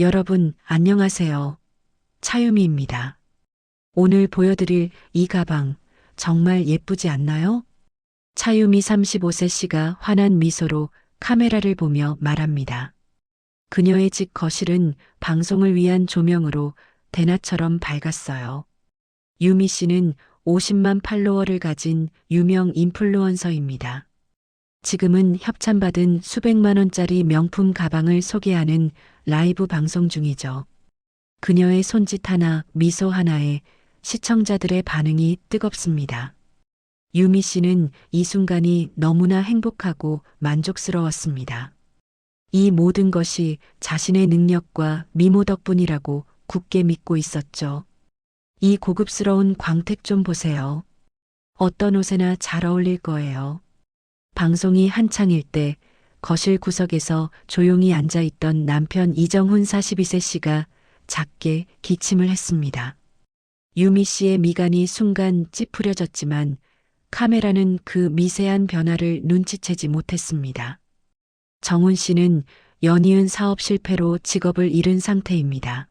여러분, 안녕하세요. 차유미입니다. 오늘 보여드릴 이 가방, 정말 예쁘지 않나요? 차유미 35세 씨가 환한 미소로 카메라를 보며 말합니다. 그녀의 집 거실은 방송을 위한 조명으로 대낮처럼 밝았어요. 유미 씨는 50만 팔로워를 가진 유명 인플루언서입니다. 지금은 협찬받은 수백만 원짜리 명품 가방을 소개하는 라이브 방송 중이죠. 그녀의 손짓 하나, 미소 하나에 시청자들의 반응이 뜨겁습니다. 유미 씨는 이 순간이 너무나 행복하고 만족스러웠습니다. 이 모든 것이 자신의 능력과 미모 덕분이라고 굳게 믿고 있었죠. 이 고급스러운 광택 좀 보세요. 어떤 옷에나 잘 어울릴 거예요. 방송이 한창일 때 거실 구석에서 조용히 앉아 있던 남편 이정훈 42세 씨가 작게 기침을 했습니다. 유미 씨의 미간이 순간 찌푸려졌지만 카메라는 그 미세한 변화를 눈치채지 못했습니다. 정훈 씨는 연이은 사업 실패로 직업을 잃은 상태입니다.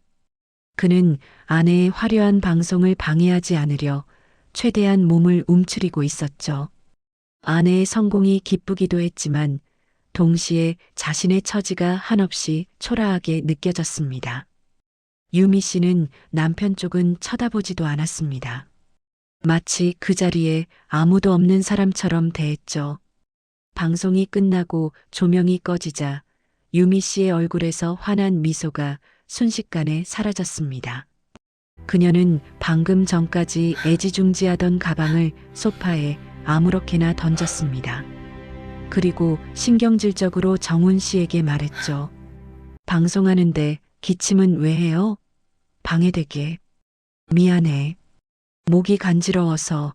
그는 아내의 화려한 방송을 방해하지 않으려 최대한 몸을 움츠리고 있었죠. 아내의 성공이 기쁘기도 했지만 동시에 자신의 처지가 한없이 초라하게 느껴졌습니다. 유미 씨는 남편 쪽은 쳐다보지도 않았습니다. 마치 그 자리에 아무도 없는 사람처럼 대했죠. 방송이 끝나고 조명이 꺼지자 유미 씨의 얼굴에서 환한 미소가 순식간에 사라졌습니다. 그녀는 방금 전까지 애지중지하던 가방을 소파에 아무렇게나 던졌습니다. 그리고 신경질적으로 정훈 씨에게 말했죠. 방송하는데 기침은 왜 해요? 방해되게. 미안해. 목이 간지러워서.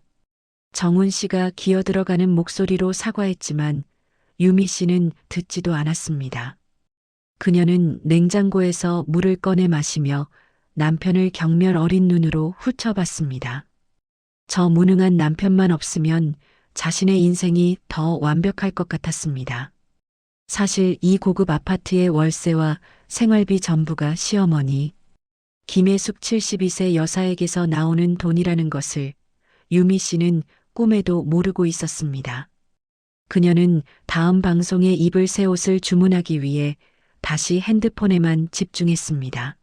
정훈 씨가 기어 들어가는 목소리로 사과했지만 유미 씨는 듣지도 않았습니다. 그녀는 냉장고에서 물을 꺼내 마시며 남편을 경멸 어린 눈으로 훑어봤습니다. 저 무능한 남편만 없으면 자신의 인생이 더 완벽할 것 같았습니다. 사실 이 고급 아파트의 월세와 생활비 전부가 시어머니 김혜숙 72세 여사에게서 나오는 돈이라는 것을 유미 씨는 꿈에도 모르고 있었습니다. 그녀는 다음 방송에 입을 새 옷을 주문하기 위해 다시 핸드폰에만 집중했습니다.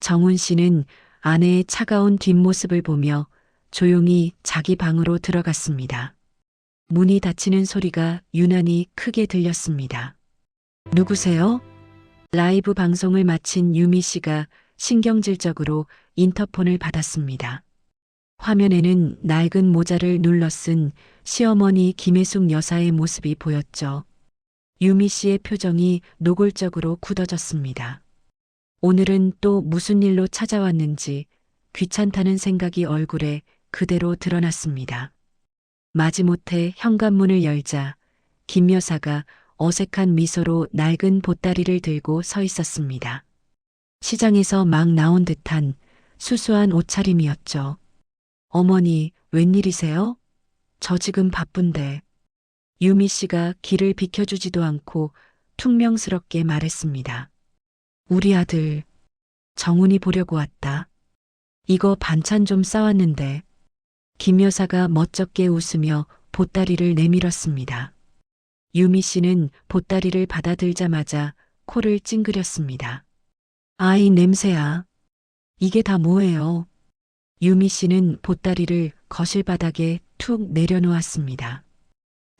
정훈 씨는 아내의 차가운 뒷모습을 보며 조용히 자기 방으로 들어갔습니다. 문이 닫히는 소리가 유난히 크게 들렸습니다. 누구세요? 라이브 방송을 마친 유미 씨가 신경질적으로 인터폰을 받았습니다. 화면에는 낡은 모자를 눌러 쓴 시어머니 김혜숙 여사의 모습이 보였죠. 유미 씨의 표정이 노골적으로 굳어졌습니다. 오늘은 또 무슨 일로 찾아왔는지 귀찮다는 생각이 얼굴에 그대로 드러났습니다. 마지못해 현관문을 열자 김 여사가 어색한 미소로 낡은 보따리를 들고 서 있었습니다. 시장에서 막 나온 듯한 수수한 옷차림이었죠. 어머니, 웬일이세요? 저 지금 바쁜데. 유미 씨가 길을 비켜주지도 않고 퉁명스럽게 말했습니다. 우리 아들, 정훈이 보려고 왔다. 이거 반찬 좀 싸왔는데. 김 여사가 멋쩍게 웃으며 보따리를 내밀었습니다. 유미 씨는 보따리를 받아들자마자 코를 찡그렸습니다. 아이 냄새야. 이게 다 뭐예요? 유미 씨는 보따리를 거실 바닥에 툭 내려놓았습니다.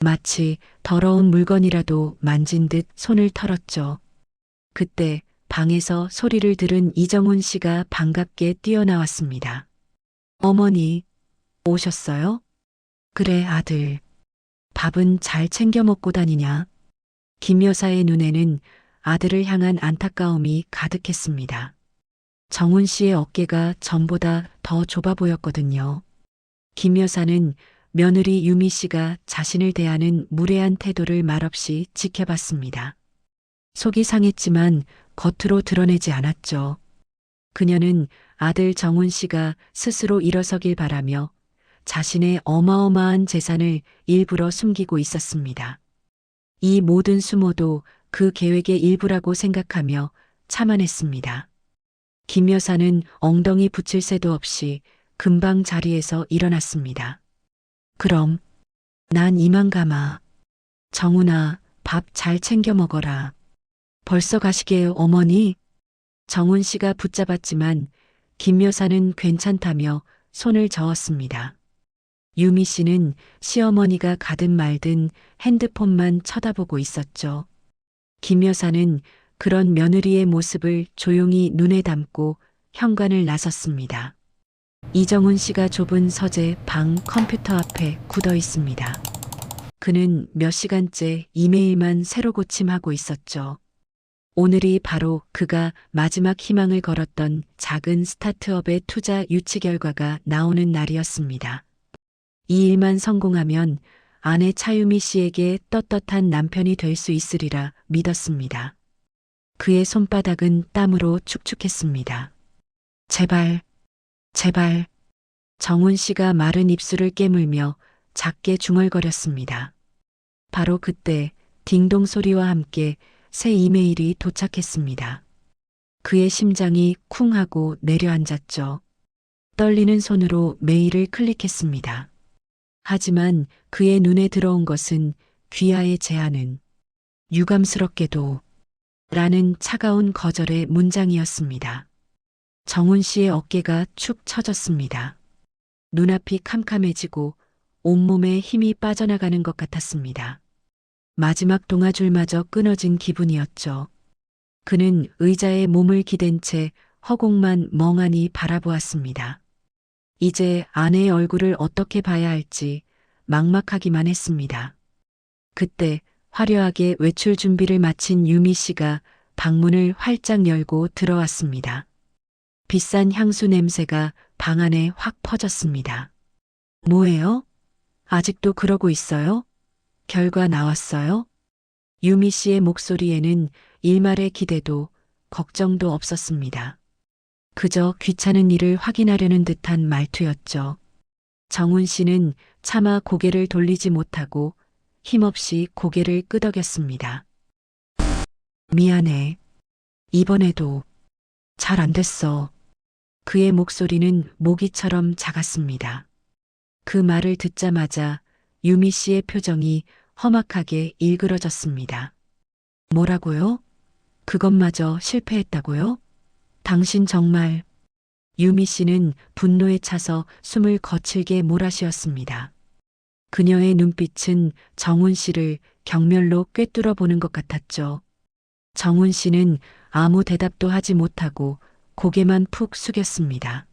마치 더러운 물건이라도 만진 듯 손을 털었죠. 그때 방에서 소리를 들은 이정훈 씨가 반갑게 뛰어나왔습니다. 어머니, 오셨어요? 그래, 아들. 밥은 잘 챙겨 먹고 다니냐? 김 여사의 눈에는 아들을 향한 안타까움이 가득했습니다. 정훈 씨의 어깨가 전보다 더 좁아 보였거든요. 김 여사는 며느리 유미 씨가 자신을 대하는 무례한 태도를 말없이 지켜봤습니다. 속이 상했지만 겉으로 드러내지 않았죠. 그녀는 아들 정훈 씨가 스스로 일어서길 바라며 자신의 어마어마한 재산을 일부러 숨기고 있었습니다. 이 모든 수모도 그 계획의 일부라고 생각하며 참아냈습니다. 김 여사는 엉덩이 붙일 새도 없이 금방 자리에서 일어났습니다. 그럼 난 이만 가마. 정훈아, 밥 잘 챙겨 먹어라. 벌써 가시게요, 어머니? 정훈 씨가 붙잡았지만 김 여사는 괜찮다며 손을 저었습니다. 유미 씨는 시어머니가 가든 말든 핸드폰만 쳐다보고 있었죠. 김 여사는 그런 며느리의 모습을 조용히 눈에 담고 현관을 나섰습니다. 이정훈 씨가 좁은 서재 방 컴퓨터 앞에 굳어 있습니다. 그는 몇 시간째 이메일만 새로 고침하고 있었죠. 오늘이 바로 그가 마지막 희망을 걸었던 작은 스타트업의 투자 유치 결과가 나오는 날이었습니다. 이 일만 성공하면 아내 차유미 씨에게 떳떳한 남편이 될 수 있으리라 믿었습니다. 그의 손바닥은 땀으로 축축했습니다. 제발, 제발. 정훈 씨가 마른 입술을 깨물며 작게 중얼거렸습니다. 바로 그때 딩동 소리와 함께 새 이메일이 도착했습니다. 그의 심장이 쿵 하고 내려앉았죠. 떨리는 손으로 메일을 클릭했습니다. 하지만 그의 눈에 들어온 것은 귀하의 제안은 유감스럽게도 라는 차가운 거절의 문장이었습니다. 정훈 씨의 어깨가 축 처졌습니다. 눈앞이 캄캄해지고 온몸에 힘이 빠져나가는 것 같았습니다. 마지막 동아줄마저 끊어진 기분이었죠. 그는 의자에 몸을 기댄 채 허공만 멍하니 바라보았습니다. 이제 아내의 얼굴을 어떻게 봐야 할지 막막하기만 했습니다. 그때 화려하게 외출 준비를 마친 유미 씨가 방문을 활짝 열고 들어왔습니다. 비싼 향수 냄새가 방 안에 확 퍼졌습니다. 뭐예요? 아직도 그러고 있어요? 결과 나왔어요? 유미 씨의 목소리에는 일말의 기대도 걱정도 없었습니다. 그저 귀찮은 일을 확인하려는 듯한 말투였죠. 정훈 씨는 차마 고개를 돌리지 못하고 힘없이 고개를 끄덕였습니다. 미안해. 이번에도 잘 안 됐어. 그의 목소리는 모기처럼 작았습니다. 그 말을 듣자마자 유미 씨의 표정이 험악하게 일그러졌습니다. 뭐라고요? 그것마저 실패했다고요? 당신 정말 유미 씨는 분노에 차서 숨을 거칠게 몰아쉬었습니다. 그녀의 눈빛은 정훈 씨를 경멸로 꿰뚫어 보는 것 같았죠. 정훈 씨는 아무 대답도 하지 못하고 고개만 푹 숙였습니다.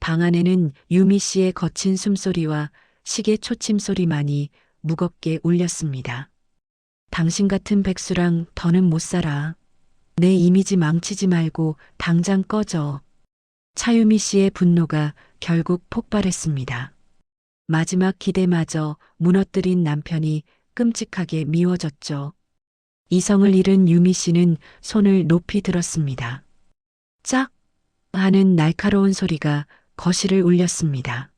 방 안에는 유미 씨의 거친 숨소리와 시계 초침 소리만이 무겁게 울렸습니다. 당신 같은 백수랑 더는 못 살아. 내 이미지 망치지 말고 당장 꺼져. 차유미 씨의 분노가 결국 폭발했습니다. 마지막 기대마저 무너뜨린 남편이 끔찍하게 미워졌죠. 이성을 잃은 유미 씨는 손을 높이 들었습니다. 짝! 하는 날카로운 소리가 거실을 울렸습니다.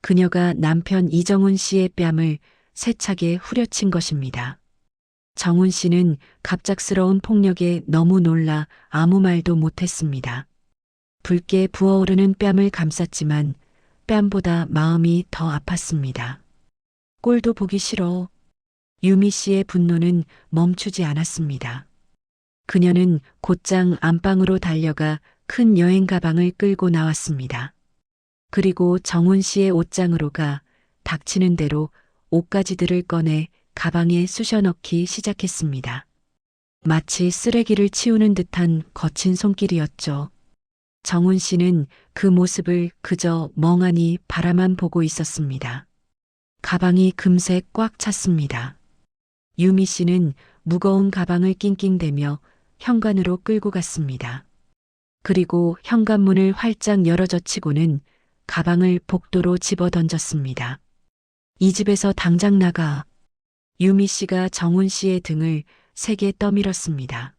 그녀가 남편 이정훈 씨의 뺨을 세차게 후려친 것입니다. 정훈 씨는 갑작스러운 폭력에 너무 놀라 아무 말도 못했습니다. 붉게 부어오르는 뺨을 감쌌지만 뺨보다 마음이 더 아팠습니다. 꼴도 보기 싫어. 유미 씨의 분노는 멈추지 않았습니다. 그녀는 곧장 안방으로 달려가 큰 여행 가방을 끌고 나왔습니다. 그리고 정훈 씨의 옷장으로 가 닥치는 대로 옷가지들을 꺼내 가방에 쑤셔 넣기 시작했습니다. 마치 쓰레기를 치우는 듯한 거친 손길이었죠. 정훈 씨는 그 모습을 그저 멍하니 바라만 보고 있었습니다. 가방이 금세 꽉 찼습니다. 유미 씨는 무거운 가방을 낑낑대며 현관으로 끌고 갔습니다. 그리고 현관문을 활짝 열어젖히고는 가방을 복도로 집어 던졌습니다. 이 집에서 당장 나가. 유미 씨가 정훈 씨의 등을 세게 떠밀었습니다.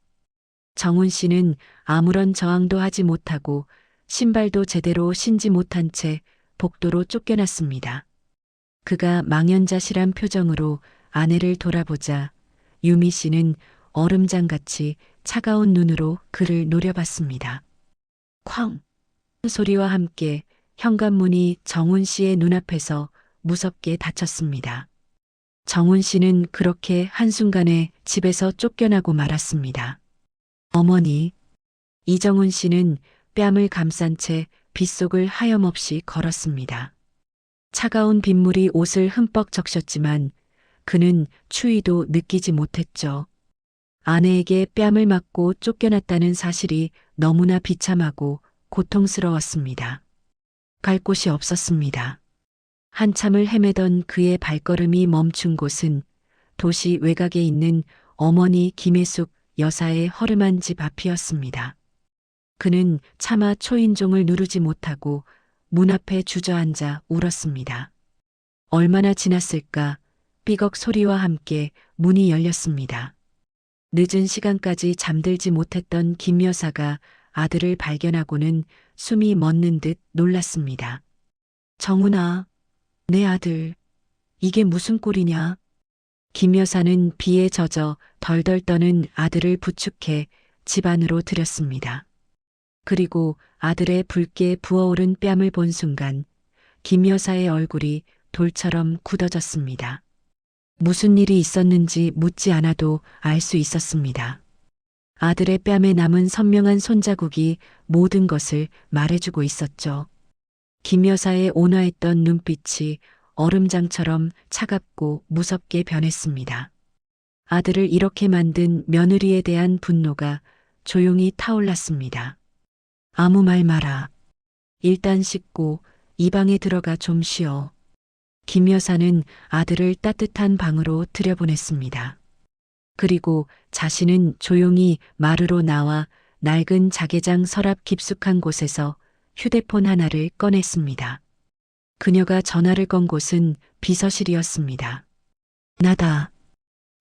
정훈 씨는 아무런 저항도 하지 못하고 신발도 제대로 신지 못한 채 복도로 쫓겨났습니다. 그가 망연자실한 표정으로 아내를 돌아보자 유미 씨는 얼음장같이 차가운 눈으로 그를 노려봤습니다. 쾅! 소리와 함께 현관문이 정훈 씨의 눈앞에서 무섭게 닫혔습니다. 정훈 씨는 그렇게 한순간에 집에서 쫓겨나고 말았습니다. 어머니, 이정훈 씨는 뺨을 감싼 채 빗속을 하염없이 걸었습니다. 차가운 빗물이 옷을 흠뻑 적셨지만 그는 추위도 느끼지 못했죠. 아내에게 뺨을 맞고 쫓겨났다는 사실이 너무나 비참하고 고통스러웠습니다. 갈 곳이 없었습니다. 한참을 헤매던 그의 발걸음이 멈춘 곳은 도시 외곽에 있는 어머니 김혜숙 여사의 허름한 집 앞이었습니다. 그는 차마 초인종을 누르지 못하고 문 앞에 주저앉아 울었습니다. 얼마나 지났을까 삐걱 소리와 함께 문이 열렸습니다. 늦은 시간까지 잠들지 못했던 김 여사가 아들을 발견하고는 숨이 멎는 듯 놀랐습니다. 정훈아, 내 아들, 이게 무슨 꼴이냐? 김 여사는 비에 젖어 덜덜 떠는 아들을 부축해 집 안으로 들였습니다. 그리고 아들의 붉게 부어오른 뺨을 본 순간 김 여사의 얼굴이 돌처럼 굳어졌습니다. 무슨 일이 있었는지 묻지 않아도 알 수 있었습니다. 아들의 뺨에 남은 선명한 손자국이 모든 것을 말해주고 있었죠. 김 여사의 온화했던 눈빛이 얼음장처럼 차갑고 무섭게 변했습니다. 아들을 이렇게 만든 며느리에 대한 분노가 조용히 타올랐습니다. 아무 말 마라. 일단 씻고 이 방에 들어가 좀 쉬어. 김 여사는 아들을 따뜻한 방으로 들여보냈습니다. 그리고 자신은 조용히 마루로 나와 낡은 자개장 서랍 깊숙한 곳에서 휴대폰 하나를 꺼냈습니다. 그녀가 전화를 건 곳은 비서실이었습니다. 나다.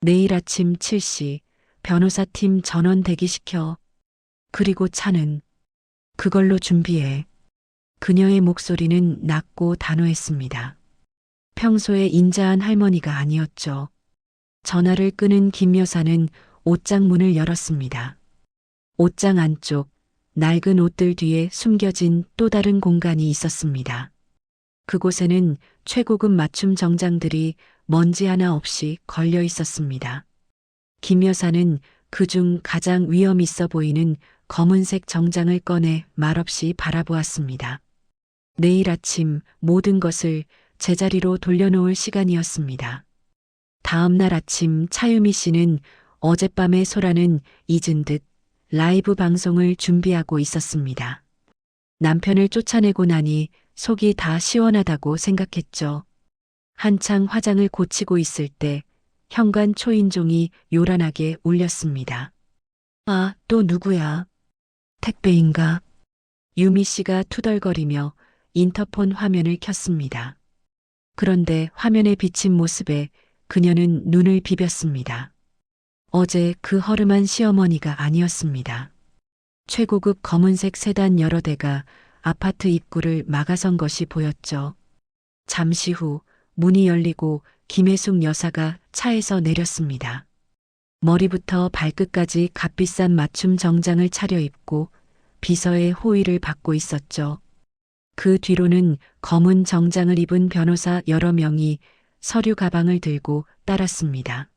내일 아침 7시 변호사팀 전원 대기시켜. 그리고 차는 그걸로 준비해. 그녀의 목소리는 낮고 단호했습니다. 평소에 인자한 할머니가 아니었죠. 전화를 끄는 김 여사는 옷장 문을 열었습니다. 옷장 안쪽 낡은 옷들 뒤에 숨겨진 또 다른 공간이 있었습니다. 그곳에는 최고급 맞춤 정장들이 먼지 하나 없이 걸려 있었습니다. 김 여사는 그중 가장 위험 있어 보이는 검은색 정장을 꺼내 말없이 바라보았습니다. 내일 아침 모든 것을 제자리로 돌려놓을 시간이었습니다. 다음 날 아침 차유미 씨는 어젯밤의 소라는 잊은 듯 라이브 방송을 준비하고 있었습니다. 남편을 쫓아내고 나니 속이 다 시원하다고 생각했죠. 한창 화장을 고치고 있을 때 현관 초인종이 요란하게 울렸습니다. 아, 또 누구야? 택배인가? 유미 씨가 투덜거리며 인터폰 화면을 켰습니다. 그런데 화면에 비친 모습에 그녀는 눈을 비볐습니다. 어제 그 허름한 시어머니가 아니었습니다. 최고급 검은색 세단 여러 대가 아파트 입구를 막아선 것이 보였죠. 잠시 후 문이 열리고 김혜숙 여사가 차에서 내렸습니다. 머리부터 발끝까지 값비싼 맞춤 정장을 차려입고 비서의 호의를 받고 있었죠. 그 뒤로는 검은 정장을 입은 변호사 여러 명이 서류 가방을 들고 따랐습니다.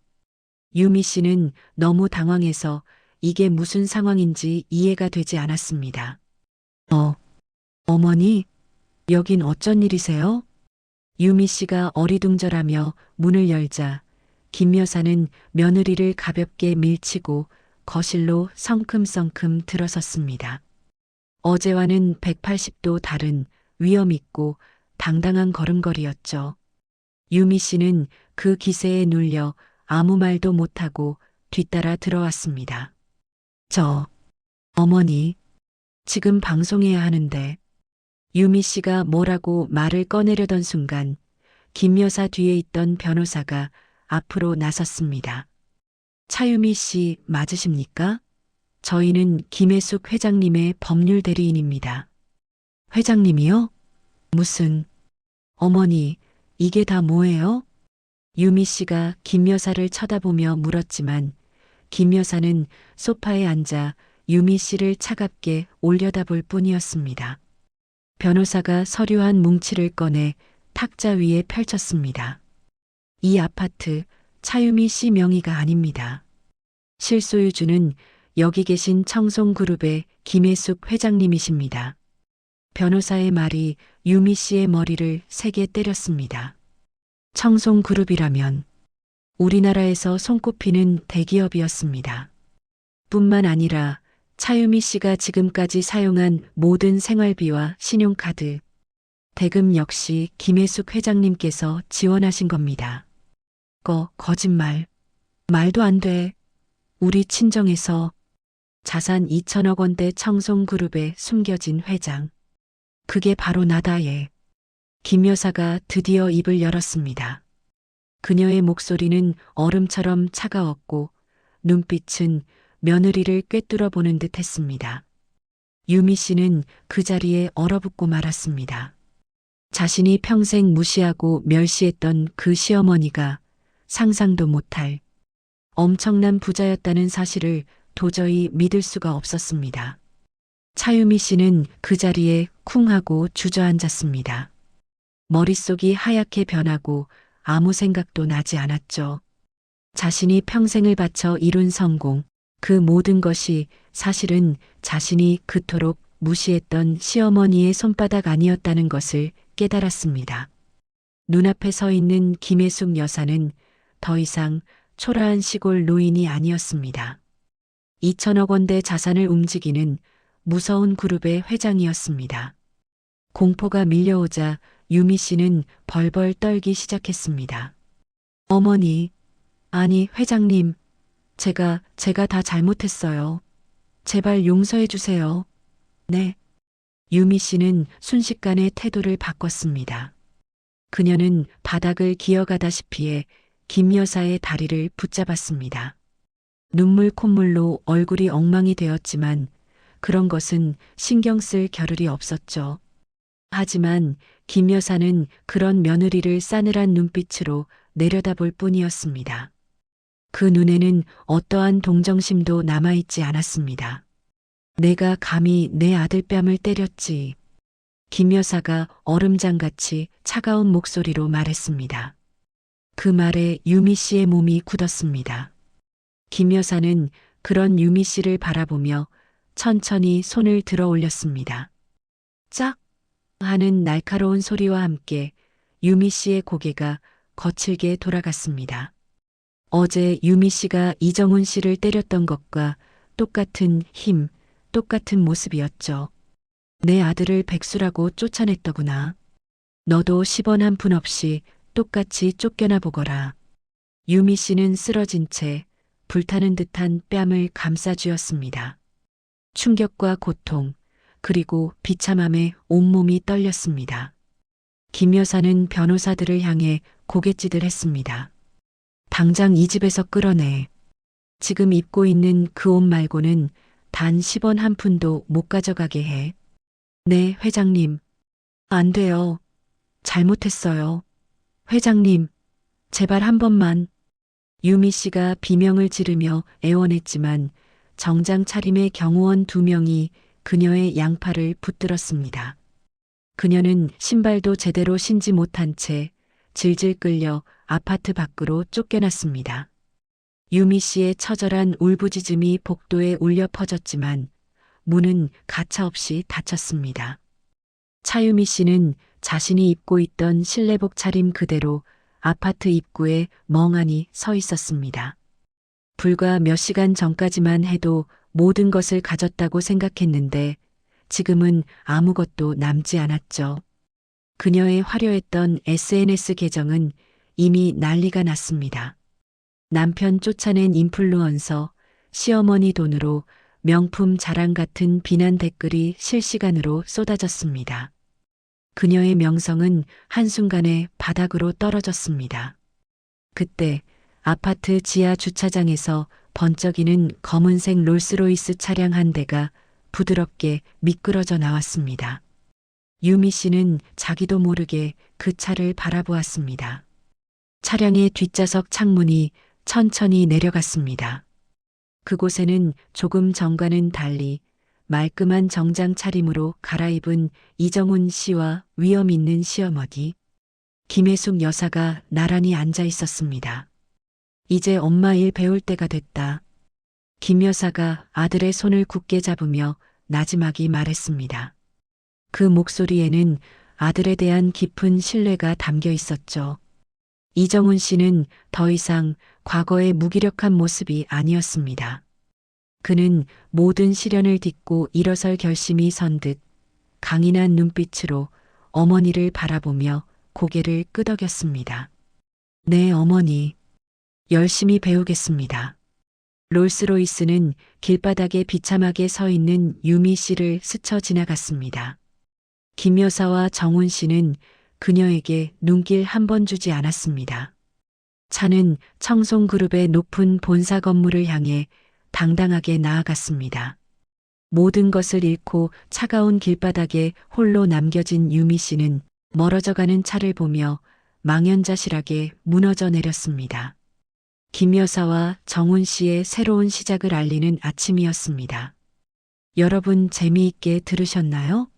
유미 씨는 너무 당황해서 이게 무슨 상황인지 이해가 되지 않았습니다. 어, 어머니, 여긴 어쩐 일이세요? 유미 씨가 어리둥절하며 문을 열자 김 여사는 며느리를 가볍게 밀치고 거실로 성큼성큼 들어섰습니다. 어제와는 180도 다른 위엄있고 당당한 걸음걸이였죠. 유미 씨는 그 기세에 눌려 아무 말도 못하고 뒤따라 들어왔습니다. 저, 어머니, 지금 방송해야 하는데, 유미 씨가 뭐라고 말을 꺼내려던 순간, 김 여사 뒤에 있던 변호사가 앞으로 나섰습니다. 차유미 씨 맞으십니까? 저희는 김혜숙 회장님의 법률 대리인입니다. 회장님이요? 무슨, 어머니, 이게 다 뭐예요? 유미 씨가 김 여사를 쳐다보며 물었지만 김 여사는 소파에 앉아 유미 씨를 차갑게 올려다볼 뿐이었습니다. 변호사가 서류 한 뭉치를 꺼내 탁자 위에 펼쳤습니다. 이 아파트 차유미 씨 명의가 아닙니다. 실소유주는 여기 계신 청송그룹의 김혜숙 회장님이십니다. 변호사의 말이 유미 씨의 머리를 세게 때렸습니다. 청송그룹이라면 우리나라에서 손꼽히는 대기업이었습니다. 뿐만 아니라 차유미 씨가 지금까지 사용한 모든 생활비와 신용카드, 대금 역시 김혜숙 회장님께서 지원하신 겁니다. 거, 거짓말. 말도 안 돼. 우리 친정에서 자산 2천억 원대 청송그룹에 숨겨진 회장. 그게 바로 나다 예. 김 여사가 드디어 입을 열었습니다. 그녀의 목소리는 얼음처럼 차가웠고 눈빛은 며느리를 꿰뚫어 보는 듯 했습니다. 유미 씨는 그 자리에 얼어붙고 말았습니다. 자신이 평생 무시하고 멸시했던 그 시어머니가 상상도 못할 엄청난 부자였다는 사실을 도저히 믿을 수가 없었습니다. 차유미 씨는 그 자리에 쿵 하고 주저앉았습니다. 머릿속이 하얗게 변하고 아무 생각도 나지 않았죠. 자신이 평생을 바쳐 이룬 성공, 그 모든 것이 사실은 자신이 그토록 무시했던 시어머니의 손바닥 아니었다는 것을 깨달았습니다. 눈앞에 서 있는 김혜숙 여사는 더 이상 초라한 시골 노인이 아니었습니다. 2천억 원대 자산을 움직이는 무서운 그룹의 회장이었습니다. 공포가 밀려오자 유미 씨는 벌벌 떨기 시작했습니다. 어머니, 아니, 회장님, 제가, 제가 다 잘못했어요. 제발 용서해 주세요. 네. 유미 씨는 순식간에 태도를 바꿨습니다. 그녀는 바닥을 기어가다시피 해 김 여사의 다리를 붙잡았습니다. 눈물 콧물로 얼굴이 엉망이 되었지만 그런 것은 신경 쓸 겨를이 없었죠. 하지만 김 여사는 그런 며느리를 싸늘한 눈빛으로 내려다볼 뿐이었습니다. 그 눈에는 어떠한 동정심도 남아있지 않았습니다. 내가 감히 내 아들 뺨을 때렸지. 김 여사가 얼음장같이 차가운 목소리로 말했습니다. 그 말에 유미 씨의 몸이 굳었습니다. 김 여사는 그런 유미 씨를 바라보며 천천히 손을 들어 올렸습니다. 짝! 하는 날카로운 소리와 함께 유미 씨의 고개가 거칠게 돌아갔습니다. 어제 유미 씨가 이정훈 씨를 때렸던 것과 똑같은 힘, 똑같은 모습이었죠. 내 아들을 백수라고 쫓아냈더구나. 너도 10원 한 푼 없이 똑같이 쫓겨나 보거라. 유미 씨는 쓰러진 채 불타는 듯한 뺨을 감싸 쥐었습니다. 충격과 고통, 그리고 비참함에 온몸이 떨렸습니다. 김 여사는 변호사들을 향해 고갯짓을 했습니다. 당장 이 집에서 끌어내. 지금 입고 있는 그 옷 말고는 단 10원 한 푼도 못 가져가게 해. 네, 회장님. 안 돼요. 잘못했어요. 회장님, 제발 한 번만. 유미 씨가 비명을 지르며 애원했지만 정장 차림의 경호원 두 명이 그녀의 양팔을 붙들었습니다. 그녀는 신발도 제대로 신지 못한 채 질질 끌려 아파트 밖으로 쫓겨났습니다. 유미 씨의 처절한 울부짖음이 복도에 울려 퍼졌지만 문은 가차없이 닫혔습니다. 차유미 씨는 자신이 입고 있던 실내복 차림 그대로 아파트 입구에 멍하니 서 있었습니다. 불과 몇 시간 전까지만 해도 모든 것을 가졌다고 생각했는데 지금은 아무것도 남지 않았죠. 그녀의 화려했던 SNS 계정은 이미 난리가 났습니다. 남편 쫓아낸 인플루언서, 시어머니 돈으로 명품 자랑 같은 비난 댓글이 실시간으로 쏟아졌습니다. 그녀의 명성은 한순간에 바닥으로 떨어졌습니다. 그때 아파트 지하 주차장에서 번쩍이는 검은색 롤스로이스 차량 한 대가 부드럽게 미끄러져 나왔습니다. 유미 씨는 자기도 모르게 그 차를 바라보았습니다. 차량의 뒷좌석 창문이 천천히 내려갔습니다. 그곳에는 조금 전과는 달리 말끔한 정장 차림으로 갈아입은 이정훈 씨와 위엄 있는 시어머니 김혜숙 여사가 나란히 앉아 있었습니다. 이제 엄마 일 배울 때가 됐다. 김 여사가 아들의 손을 굳게 잡으며 나지막이 말했습니다. 그 목소리에는 아들에 대한 깊은 신뢰가 담겨 있었죠. 이정훈 씨는 더 이상 과거의 무기력한 모습이 아니었습니다. 그는 모든 시련을 딛고 일어설 결심이 선듯 강인한 눈빛으로 어머니를 바라보며 고개를 끄덕였습니다. 네, 어머니. 열심히 배우겠습니다. 롤스로이스는 길바닥에 비참하게 서 있는 유미 씨를 스쳐 지나갔습니다. 김 여사와 정훈 씨는 그녀에게 눈길 한 번 주지 않았습니다. 차는 청송그룹의 높은 본사 건물을 향해 당당하게 나아갔습니다. 모든 것을 잃고 차가운 길바닥에 홀로 남겨진 유미 씨는 멀어져가는 차를 보며 망연자실하게 무너져 내렸습니다. 김 여사와 정훈 씨의 새로운 시작을 알리는 아침이었습니다. 여러분 재미있게 들으셨나요?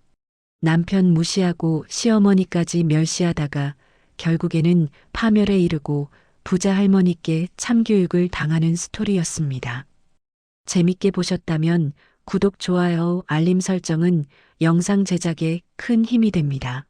남편 무시하고 시어머니까지 멸시하다가 결국에는 파멸에 이르고 부자 할머니께 참교육을 당하는 스토리였습니다. 재밌게 보셨다면 구독, 좋아요, 알림 설정은 영상 제작에 큰 힘이 됩니다.